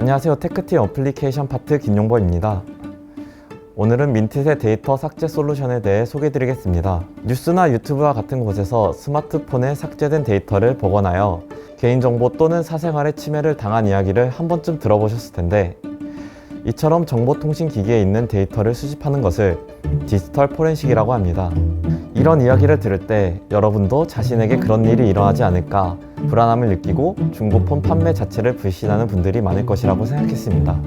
안녕하세요. 테크팀 어플리케이션 파트 김용범입니다. 오늘은 민트의 데이터 삭제 솔루션에 대해 소개드리겠습니다. 뉴스나 유튜브와 같은 곳에서 스마트폰에 삭제된 데이터를 복원하여 개인정보 또는 사생활의 침해를 당한 이야기를 한 번쯤 들어보셨을 텐데 이처럼 정보통신기기에 있는 데이터를 수집하는 것을 디지털 포렌식이라고 합니다. 이런 이야기를 들을 때 여러분도 자신에게 그런 일이 일어나지 않을까 불안함을 느끼고 중고폰 판매 자체를 불신하는 분들이 많을 것이라고 생각했습니다.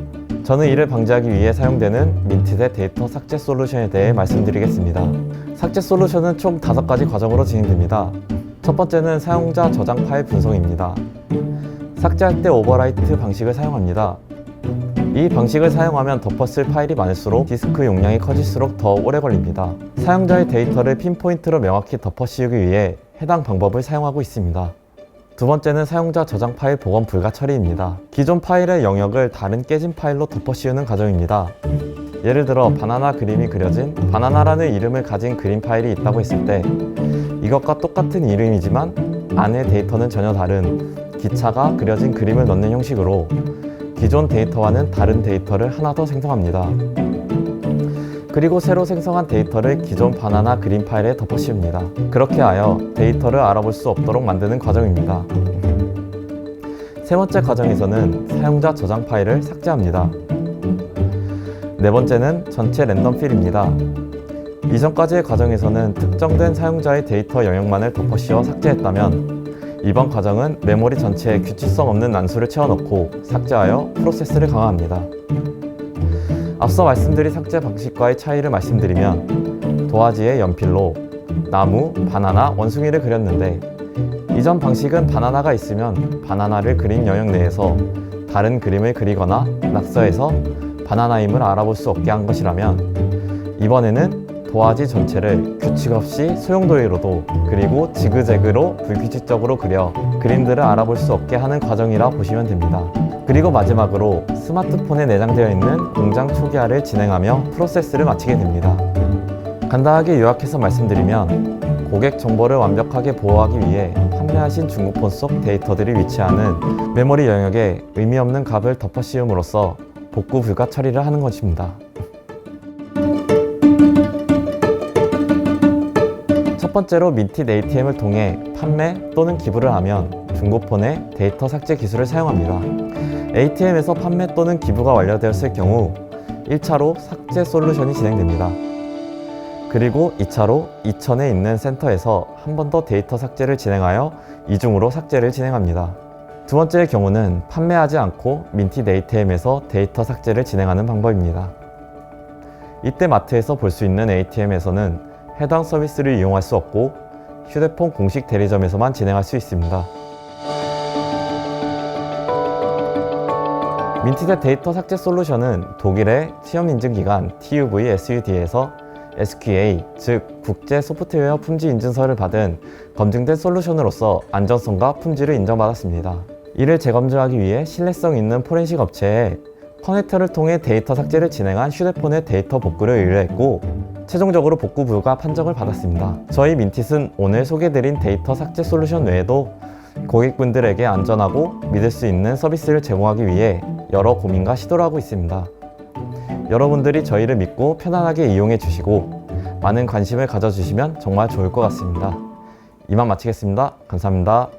저는 이를 방지하기 위해 사용되는 민트의 데이터 삭제 솔루션에 대해 말씀드리겠습니다. 삭제 솔루션은 총 5가지 과정으로 진행됩니다. 첫 번째는 사용자 저장 파일 분석입니다. 삭제할 때 오버라이트 방식을 사용합니다. 이 방식을 사용하면 덮었을 파일이 많을수록 디스크 용량이 커질수록 더 오래 걸립니다. 사용자의 데이터를 핀포인트로 명확히 덮어 씌우기 위해 해당 방법을 사용하고 있습니다. 두 번째는 사용자 저장 파일 복원 불가 처리입니다. 기존 파일의 영역을 다른 깨진 파일로 덮어 씌우는 과정입니다. 예를 들어 바나나 그림이 그려진 바나나라는 이름을 가진 그림 파일이 있다고 했을 때 이것과 똑같은 이름이지만 안에 데이터는 전혀 다른 기차가 그려진 그림을 넣는 형식으로 기존 데이터와는 다른 데이터를 하나 더 생성합니다. 그리고 새로 생성한 데이터를 기존 바나나 그림 파일에 덮어 씌웁니다. 그렇게 하여 데이터를 알아볼 수 없도록 만드는 과정입니다. 세 번째 과정에서는 사용자 저장 파일을 삭제합니다. 네 번째는 전체 랜덤 필입니다. 이전까지의 과정에서는 특정된 사용자의 데이터 영역만을 덮어 씌워 삭제했다면 이번 과정은 메모리 전체에 규칙성 없는 난수를 채워넣고 삭제하여 프로세스를 강화합니다. 앞서 말씀드린 삭제 방식과의 차이를 말씀드리면 도화지에 연필로 나무, 바나나, 원숭이를 그렸는데 이전 방식은 바나나가 있으면 바나나를 그린 영역 내에서 다른 그림을 그리거나 낙서해서 바나나임을 알아볼 수 없게 한 것이라면 이번에는 도화지 전체를 규칙 없이 소용돌이로도 그리고 지그재그로 불규칙적으로 그려 그림들을 알아볼 수 없게 하는 과정이라 보시면 됩니다. 그리고 마지막으로 스마트폰에 내장되어 있는 공장 초기화를 진행하며 프로세스를 마치게 됩니다. 간단하게 요약해서 말씀드리면 고객 정보를 완벽하게 보호하기 위해 판매하신 중고폰 속 데이터들이 위치하는 메모리 영역에 의미 없는 값을 덮어 씌움으로써 복구 불가 처리를 하는 것입니다. 첫 번째로 민티 ATM을 통해 판매 또는 기부를 하면 중고폰의 데이터 삭제 기술을 사용합니다. ATM에서 판매 또는 기부가 완료되었을 경우 1차로 삭제 솔루션이 진행됩니다. 그리고 2차로 이천에 있는 센터에서 한 번 더 데이터 삭제를 진행하여 이중으로 삭제를 진행합니다. 두 번째의 경우는 판매하지 않고 민티 ATM에서 데이터 삭제를 진행하는 방법입니다. 이때 마트에서 볼 수 있는 ATM에서는 해당 서비스를 이용할 수 없고 휴대폰 공식 대리점에서만 진행할 수 있습니다. 민티의 데이터 삭제 솔루션은 독일의 시험 인증 기관 TUV SUD에서 SQA, 즉 국제 소프트웨어 품질 인증서를 받은 검증된 솔루션으로서 안전성과 품질을 인정받았습니다. 이를 재검증하기 위해 신뢰성 있는 포렌식 업체에 커넥터를 통해 데이터 삭제를 진행한 휴대폰의 데이터 복구를 의뢰했고 최종적으로 복구 불가 판정을 받았습니다. 저희 민티는 오늘 소개드린 데이터 삭제 솔루션 외에도 고객분들에게 안전하고 믿을 수 있는 서비스를 제공하기 위해 여러 고민과 시도를 하고 있습니다. 여러분들이 저희를 믿고 편안하게 이용해 주시고 많은 관심을 가져주시면 정말 좋을 것 같습니다. 이만 마치겠습니다. 감사합니다.